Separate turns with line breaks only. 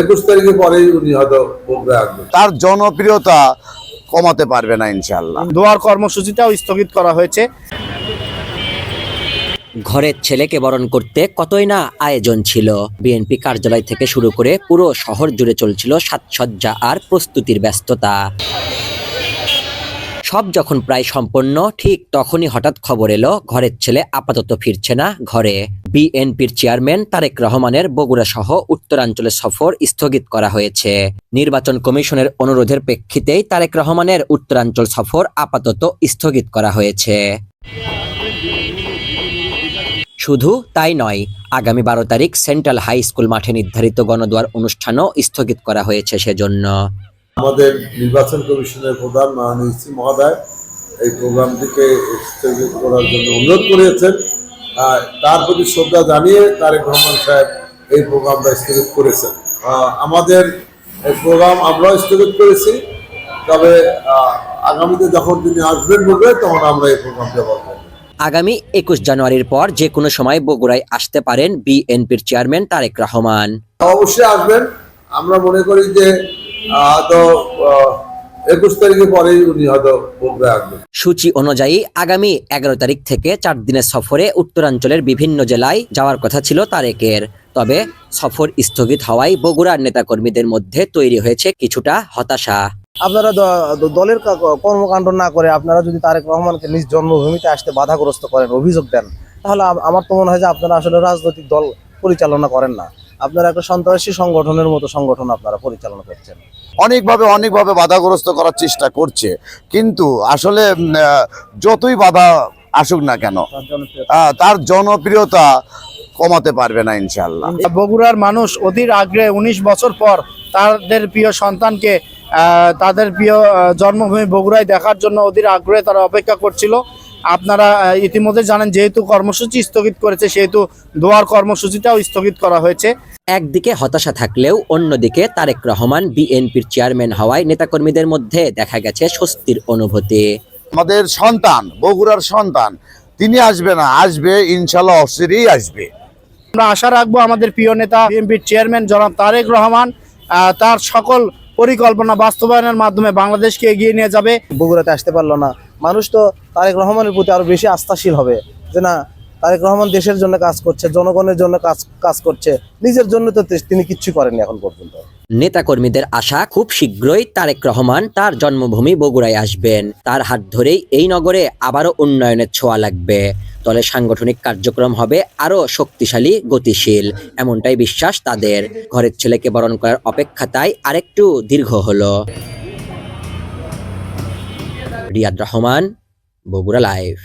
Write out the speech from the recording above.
একুশ তারিখে পরেই উনি হয়তো
তার জনপ্রিয়তা কমাতে পারবে না ইনশাল্লাহ
দোয়ার কর্মসূচিটাও স্থগিত করা হয়েছে।
ঘরের ছেলেকে বরণ করতে কতই না আয়োজন ছিল। বিএনপি কার্যালয় থেকে শুরু করে পুরো শহর জুড়ে চলছিল সাজসজ্জা আর প্রস্তুতির ব্যস্ততা। সব যখন প্রায় সম্পন্ন ঠিক তখনই হঠাৎ খবর এলো, ঘরের ছেলে আপাতত ফিরছে না ঘরে। বিএনপির চেয়ারম্যান তারেক রহমানের বগুড়া সহ উত্তরাঞ্চলের সফর স্থগিত করা হয়েছে। নির্বাচন কমিশনের অনুরোধের প্রেক্ষিতেই তারেক রহমানের উত্তরাঞ্চল সফর আপাতত স্থগিত করা হয়েছে। শুধু তাই নয়, আগামী বারো তারিখ সেন্ট্রাল হাই স্কুল মাঠে নির্ধারিত গণদুয়ার অনুষ্ঠানও স্থগিত করা হয়েছে সেজন্য।
আমাদের নির্বাচন কমিশনের প্রধান মাননীয় ইসি মহোদয় এই প্রোগ্রামটিকে স্থগিত করার জন্য অনুরোধ করেছেন। তার প্রতি শ্রদ্ধা জানিয়ে তারেক রহমান সাহেব এই প্রোগ্রামটা স্থগিত করেছেন। আমাদের এই প্রোগ্রাম আমরাও স্থগিত করেছি তবে আগামীতে যখন তিনি আসবেন বলবে তখন আমরা এই প্রোগ্রামটা বলব
আগামী একুশ জানুয়ারির পর যে কোনো সময় বগুড়ায় আসতে পারেন বিএনপির চেয়ারম্যান তারেক রহমান।
অবশ্যই আসবেন। আমরা মনে করি যে হয়তো একুশ তারিখে পরেই উনি হয়তো বগুড়ায় আসবেন।
সূচি অনুযায়ী আগামী এগারো তারিখ থেকে চার দিনের সফরে উত্তরাঞ্চলের বিভিন্ন জেলায় যাওয়ার কথা ছিল তারেকের। তবে সফর স্থগিত হওয়ায় বগুড়ার নেতাকর্মীদের মধ্যে তৈরি হয়েছে কিছুটা হতাশা।
আপনারা দলের কর্মকাণ্ড না করে আপনারা যদি তারেক রহমানকে নিজ জন্মভূমিতে আসতে বাধাগ্রস্ত করেন অভিযোগ দেন তাহলে আমার তো মনে হয় যে আপনারা আসলে রাজনৈতিক দল পরিচালনা করেন না। আপনারা একটা সন্ত্রাসী সংগঠনের মতো সংগঠন আপনারা পরিচালনা করছেন।
অনেকভাবে অনেকভাবে বাধাগ্রস্ত করার চেষ্টা করছে। কিন্তু আসলে যতই বাধা আসুক না কেন তার জনপ্রিয়তা। কমাতে পারবে না ইনশাল্লাহ
বগুড়ার মানুষ অধীর আগ্রহে উনিশ বছর পর তাদের প্রিয় সন্তানকে তাদের প্রিয় জন্মভূমি বগুড়ায় দেখার জন্য অধীর আগ্রহে তারা অপেক্ষা করছিল। আপনারা ইতিমধ্যে জানেন যেহেতু কর্মসূচি স্থগিত করেছে সেহেতু দোয়ার কর্মসূচিটাও স্থগিত করা হয়েছে।
একদিকে হতাশা থাকলেও অন্যদিকে তারেক রহমান বিএনপির চেয়ারম্যান হওয়ায় নেতাকর্মীদের মধ্যে দেখা গেছে স্বস্তির অনুভূতি।
আমাদের সন্তান বগুড়ার সন্তান তিনি আসবে না আসবে ইনশাল্লাহ অস্থিরই আসবে।
আমরা আশা রাখব আমাদের প্রিয় নেতা বিএনপির চেয়ারম্যান জনাব তারেক রহমান আহ, তার সকল পরিকল্পনা বাস্তবায়নের মাধ্যমে বাংলাদেশকে এগিয়ে নিয়ে যাবে।
বগুড়াতে আসতে পারল না মানুষ তো তারেক রহমানের প্রতি আরও বেশি আস্থাশীল হবে। যে না, তারেক রহমান দেশের জন্য কাজ করছে, জনগণের জন্য কাজ কাজ করছে, নিজের জন্য তো তিনি কিচ্ছু করেননি এখন পর্যন্ত।
নেতাকর্মীদের আশা খুব শীঘ্রই তারেক রহমান তার জন্মভূমি বগুড়ায় আসবেন। তার হাত ধরেই এই নগরে আবারও উন্নয়নের ছোঁয়া লাগবে। দলের সাংগঠনিক কার্যক্রম হবে আরও শক্তিশালী, গতিশীল, এমনটাই বিশ্বাস তাদের। ঘরের ছেলেকে বরণ করার অপেক্ষা তাই আরেকটু দীর্ঘ হলো। রিয়াদ রহমান বগুড়া লাইভ